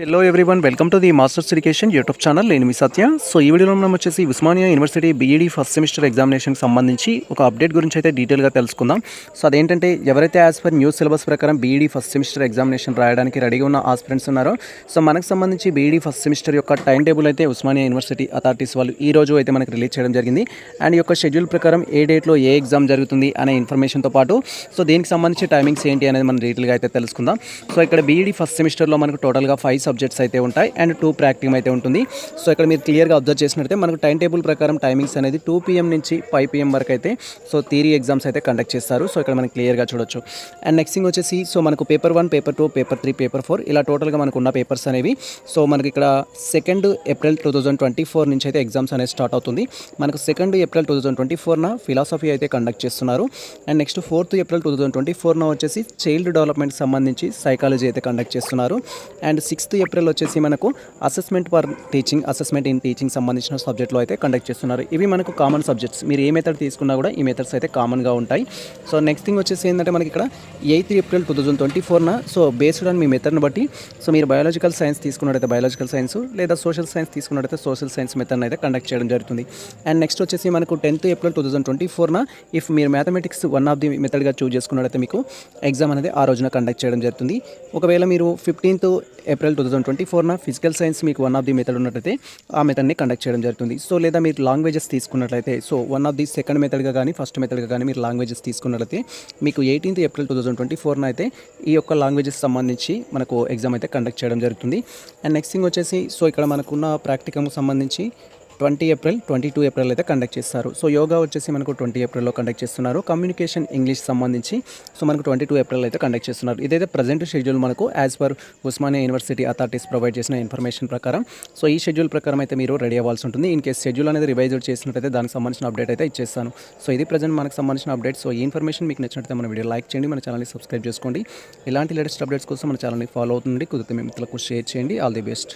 Hello everyone welcome to the Masters Education YouTube channel నేను మీ Satya. So ఈ వీడియోలో మనం వచ్చేసి Osmania university BEd first semester ఎగ్జామినేషన్కి సంబంధించి ఒక అప్డేట్ గురించి అయితే డీటెయిల్గా తెలుసుకుందాం. సో అదేంటంటే ఎవరైతే యాజ్ పర్ న్యూ సిలబస్ ప్రకారం బీఈడీ ఫస్ట్ సెమిస్టర్ ఎగ్జామినేషన్ రాయడానికి రెడీగా ఉన్న ఆస్పిరెంట్స్ ఉన్నారో సో మనకు సంబంధించి బీఈడీ ఫస్ట్ సెమిస్టర్ యొక్క టైం టేబుల్ అయితే ఉస్మానియా యూనివర్సిటీ అథారిటీస్ వాళ్ళు ఈ రోజు అయితే మనకి రిలీజ్ చేయడం జరిగింది. అండ్ యొక్క షెడ్యూల్ ప్రకారం ఏ డేట్లో ఏ ఎగ్జామ్ జరుగుతుంది అనే ఇన్ఫర్మేషన్తో పాటు సో దీనికి సంబంధించి టైమింగ్స్ ఏంటి అనేది మనం డీటెయిల్గా అయితే తెలుసుకుందాం. సో ఇక్కడ బీఈడీ ఫస్ట్ సెమిస్టర్లో మనకు టోటల్గా ఫైవ్ సబ్జెక్ట్స్ అయితే ఉంటాయి అండ్ టూ ప్రాక్టికమ్ అయితే ఉంటుంది. సో ఇక్కడ మీరు క్లియర్గా అబ్జర్వ్ చేసినట్లయితే మనకు టైం టేబుల్ ప్రకారం టైమింగ్స్ అనేది టూ పీఎం నుంచి ఫైవ్ పీఎం వరకు అయితే సో థియరీ ఎగ్జామ్స్ అయితే కండక్ట్ చేస్తారు. సో ఇక్కడ మనకి క్లియర్గా చూడొచ్చు. అండ్ నెక్స్ట్ థింగ్ వచ్చేసి సో మనకు paper one paper two paper three paper four ఇలా టోటల్గా మనకు ఉన్న పేపర్స్ అనేవి సో మనకి ఇక్కడ second April two thousand twenty four నుంచి అయితే ఎగ్జామ్స్ అనేది స్టార్ట్ అవుతుంది. మనకు second April two thousand twenty ఫోర్న philosophy అయితే కండక్ట్ చేస్తున్నారు. And next fourth April two thousand twenty ఫోర్న వచ్చేసి చైల్డ్ డెవలప్మెంట్ సంబంధించి సైకాలజీ అయితే కండక్ట్ చేస్తున్నారు. అండ్ సిక్స్త్ ఏప్రిల్ వచ్చేసి మనకు assessment for teaching assessment in teaching సంబంధించిన సబ్జెక్ట్లో అయితే కండక్ట్ చేస్తున్నారు. ఇవి మనకు కామన్ సబ్జెక్ట్స్ మీరు ఏ మెథడ్ తీసుకున్నా కూడా ఈ మెథడ్స్ అయితే కామన్గా ఉంటాయి. సో నెక్స్ట్ థింగ్ వచ్చేసి ఏంటంటే మనకి ఇక్కడ eighth April two thousand twenty ఫోర్న so based on మీ మెథడ్ని బట్టి సో మీరు బయాలజికల్ సైన్స్ తీసుకున్నట్టయితే బయాలజికల్ సైన్స్ లేదా సోషల్ సైన్స్ తీసుకున్నట్టయితే సోషల్ సైన్స్ మెథడ్ని అయితే కండక్ట్ చేయడం జరుగుతుంది. అండ్ నెక్స్ట్ వచ్చేసి మనకు tenth April two thousand twenty ఫోర్న if మీరు మ్యాథమెటిక్స్ వన్ ఆఫ్ ది మెథడ్గా చూస్ చేసుకున్నట్టయితే మీకు ఎగ్జామ్ అనేది ఆ రోజున కండక్ట్ చేయడం జరుగుతుంది. ఒకవేళ మీరు fifteenth April two thousand twenty ఫోర్న physical science మీకు వన్ ఆఫ్ ది మెథడ్ ఉన్నట్లయితే ఆ మెథడ్ని కండక్ట్ చేయడం జరుగుతుంది. సో లేదా మీరు లాంగ్వేజెస్ తీసుకున్నట్లయితే so one of the second మెథడ్గా కానీ ఫస్ట్ మెథడ్గా కానీ మీరు లాంగ్వేజెస్ తీసుకున్నట్లయితే మీకు eighteenth April two thousand twenty ఫోర్న అయితే ఈ యొక్క లాంగ్వేజెస్ సంబంధించి మనకు ఎగ్జామ్ అయితే కండక్ట్ చేయడం జరుగుతుంది. అండ్ నెక్స్ట్ థింగ్ వచ్చేసి సో ఇక్కడ మనకున్న ప్రాక్టికమ్ సంబంధించి twenty April twenty two April అయితే కండక్ట్ చేస్తారు. సో యోగా వచ్చేసి మనకు ట్వంటీ ఏప్రిల్లో కండక్ట్ చేస్తున్నారు. కమ్యూనికేషన్ ఇంగ్లీష్ సంబంధించి సో మనకు ట్వంటీ టూ ఏప్రిల్ అయితే కండక్ట్ చేస్తున్నారు. ఇదైతే ప్రజెంట్ షెడ్యూల్ మనకు as per Osmania university authorities provide చేసిన ఇన్ఫర్మేషన్ ప్రకారం. సో ఈ షెడ్యూల్ ప్రకారం అయితే మీరు రెడీ అవ్వాల్సి ఉంటుంది. ఇన్ కేస్ షెడ్యూల్ అనేది రివైజ్ చేసినట్టయితే దానికి సంబంధించిన అప్డేట్ అయితే ఇచ్చేస్తాను. సో ఇది ప్రజెంట్ మనకు సంబంధించిన అప్డేట్ సో ఈ ఇన్ఫర్మేషన్ మీకు నచ్చినట్లయితే మన వీడియో లైక్ చేయండి. మన ఛానల్ని సబ్స్క్రైబ్ చేసుకోండి. ఇలాంటి లేటెస్ట్ అప్డేట్స్ కోసం మన ఛానల్ని ఫాలో అవుతుంది కుదిరితే మీ మిత్రులకు షేర్ చేయండి. All the best